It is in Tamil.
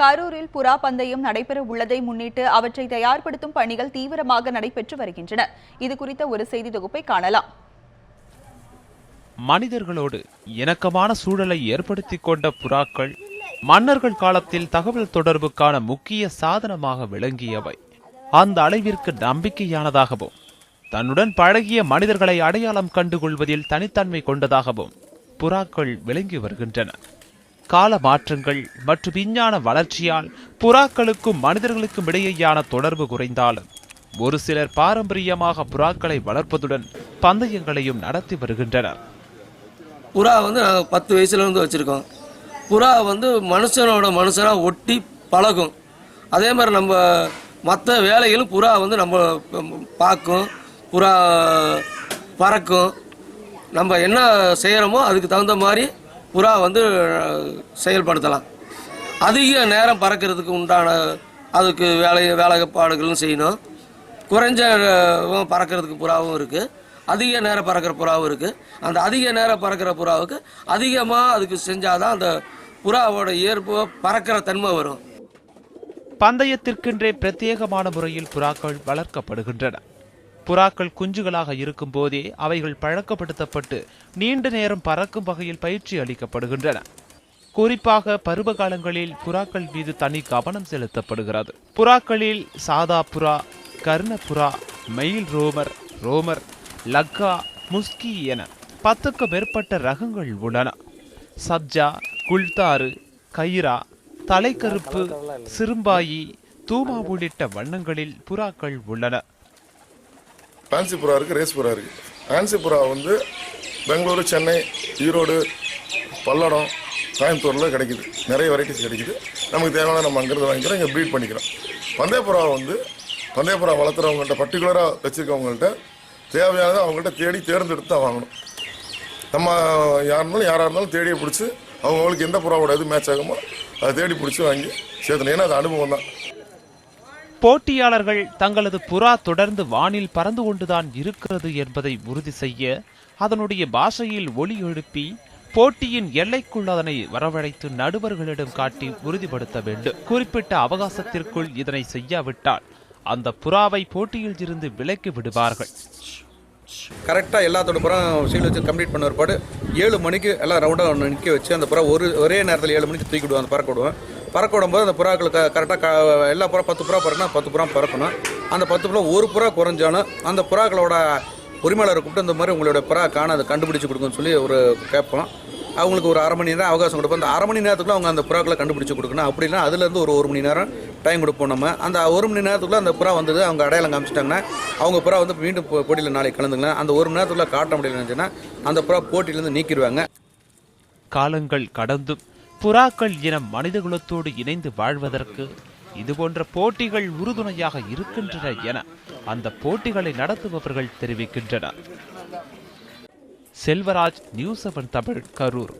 கரூரில் புறா பந்தயம் நடைபெற உள்ளதை முன்னிட்டு அவற்றை தயார்படுத்தும் பணிகள் தீவிரமாக நடைபெற்று வருகின்றன. இது குறித்த ஒரு செய்தி தொகுப்பை காணலாம். மனிதர்களோடு இணக்கமான சூழலை ஏற்படுத்திக் கொண்ட புறாக்கள் மன்னர்கள் காலத்தில் தகவல் தொடர்புக்கான முக்கிய சாதனமாக விளங்கியவை. அந்த அளவிற்கு நம்பிக்கையானதாகவும் தன்னுடன் பழகிய மனிதர்களை அடையாளம் கண்டுகொள்வதில் தனித்தன்மை கொண்டதாகவும் புறாக்கள் விளங்கி வருகின்றன. கால மாற்றங்கள் மற்றும் விஞ்ஞான வளர்ச்சியால் புறாக்களுக்கும் மனிதர்களுக்கும் இடையேயான தொடர்பு குறைந்தாலும் ஒரு சிலர் பாரம்பரியமாக புறாக்களை வளர்ப்பதுடன் பந்தயங்களையும் நடத்தி வருகின்றனர். புறா வந்து நாங்கள் பத்து வயசுலேருந்து வச்சுருக்கோம். புறா வந்து மனுஷனோட மனுஷனாக ஒட்டி பழகும். அதே மாதிரி நம்ம மற்ற வேலைகளும் புறா வந்து நம்ம பார்க்கும் புறா பறக்கும். நம்ம என்ன செய்கிறோமோ அதுக்கு தகுந்த மாதிரி புறா வந்து செயல்படுத்தலாம். அதிக நேரம் பறக்கிறதுக்கு உண்டான அதுக்கு வேலை வேலைப்பாடுகளும் செய்யணும். குறைஞ்ச பறக்கிறதுக்கு புறாவும் இருக்குது அதிக நேரம் பறக்கிற புறாவும் இருக்குது அந்த அதிக நேரம் பறக்கிற புறாவுக்கு அதிகமாக அதுக்கு செஞ்சாதான் அந்த புறாவோட இயல்பு பறக்கிற தன்மை வரும். பந்தயத்திற்கென்றே பிரத்யேகமான முறையில் புறாக்கள் வளர்க்கப்படுகின்றன. புறாக்கள் குஞ்சுகளாக இருக்கும் போதே அவைகள் பழக்கப்படுத்தப்பட்டு நீண்ட நேரம் பறக்கும் வகையில் பயிற்சி அளிக்கப்படுகின்றன. குறிப்பாக பருவ காலங்களில் புறாக்கள் மீது தனி கவனம் செலுத்தப்படுகிறது. புறாக்களில் சாதா புறா கர்ணபுறா மெயில் மயில் ரோமர் ரோமர் லக்கா முஸ்கி என பத்துக்கு மேற்பட்ட ரகங்கள் உள்ளன. சப்ஜா குல்தாரு கைரா தலைக்கருப்பு சிறும்பாயி தூமா உள்ளிட்ட வண்ணங்களில் புறாக்கள் உள்ளன. ஃபேன்சி புறா இருக்குது ரேஸ் புறா இருக்குது ஃபேன்சி வந்து பெங்களூரு சென்னை ஈரோடு பல்லடம் கோயம்புத்தூரில் கிடைக்குது. நிறைய வெரைட்டிஸ் கிடைக்குது. நமக்கு தேவையான நம்ம அங்கேருந்து வாங்கிக்கிறோம் இங்கே ப்ரீட் பண்ணிக்கிறோம். பந்தய வந்து பந்தய புறா வளர்த்துறவங்கள்ட்ட பர்டிகுலராக வச்சுருக்கவங்கள்ட்ட தேவையானதை அவங்கள்ட்ட தேடி தேர்ந்தெடுத்து தான் வாங்கணும். நம்ம யார் இருந்தாலும் யாராக இருந்தாலும் தேடியை பிடிச்சி அவங்களுக்கு எந்த புறாவோட இது மேட்ச் ஆகுமோ அதை தேடி பிடிச்சி வாங்கி சேர்த்தணும் ஏன்னா அது அனுபவம் தான். போட்டியாளர்கள் தங்களது புறா தொடர்ந்து வானில் பறந்து கொண்டுதான் இருக்கிறது என்பதை உறுதி செய்ய அதனுடைய பாஷையில் ஒளி எழுப்பி போட்டியின் எல்லைக்குள் அதனை வரவழைத்து நடுவர்களிடம் காட்டி உறுதிப்படுத்த வேண்டும். குறிப்பிட்ட அவகாசத்திற்குள் இதனை செய்யாவிட்டால் அந்த புறாவை போட்டியில் இருந்து விலக்கி விடுவார்கள். கரெக்டாக எல்லாத்தோட புறம் சீல் வச்சு கம்ப்ளீட் பண்ண ஒருபாடு ஏழு மணிக்கு எல்லாம் ரவுண்டாக ஒன்று நிற்க வச்சு அந்த புறா ஒரு ஒரே நேரத்தில் ஏழு மணிக்கு தூக்கிவிடுவோம் அந்த பறக்க விடுவோம் பறக்க விடும்போது அந்த புறாக்களுக்கு கரெக்டாக எல்லா புறா பத்து புறா பறக்கணும் பத்து புறா பறக்கணும். அந்த பத்து புறா ஒரு புறா குறைஞ்சாலும் அந்த புறாக்களோட உரிமையாளரை கூப்பிட்டு இந்த மாதிரி உங்களோட புறா காண அதை கண்டுபிடிச்சி கொடுக்குன்னு சொல்லி ஒரு கேட்போம். அவங்களுக்கு ஒரு அரை மணி நேரம் அவகாசம் கொடுப்போம். அந்த அரை மணி நேரத்துக்குள்ள அவங்க அந்த புறாக்களை கண்டுபிடிச்சி கொடுக்கணும். அப்படின்னா அதுலேருந்து ஒரு ஒரு மணி நேரம் டைம் கொடுப்போம் நம்ம. அந்த ஒரு மணி நேரத்துக்குள்ள அந்த புறா வந்தது அவங்க அடையாளம் காமிச்சிட்டாங்கன்னா அவங்க புறா வந்து மீண்டும் போட்டியில் நாளைக்கு கலந்துக்கலாம். அந்த ஒரு மணி நேரத்துக்குள்ள காட்ட முடியலன்னு அந்த புறா போட்டியிலேருந்து நீக்கிடுவாங்க. காலங்கள் கடந்தும் புறாக்கள் இனம் மனிதகுலத்தோடு இணைந்து வாழ்வதற்கு இதுபோன்ற போட்டிகள் உறுதுணையாக இருக்கின்றன என அந்த போட்டிகளை நடத்துபவர்கள் தெரிவிக்கின்றனர். Selvaraj News Seven Tamil Karur.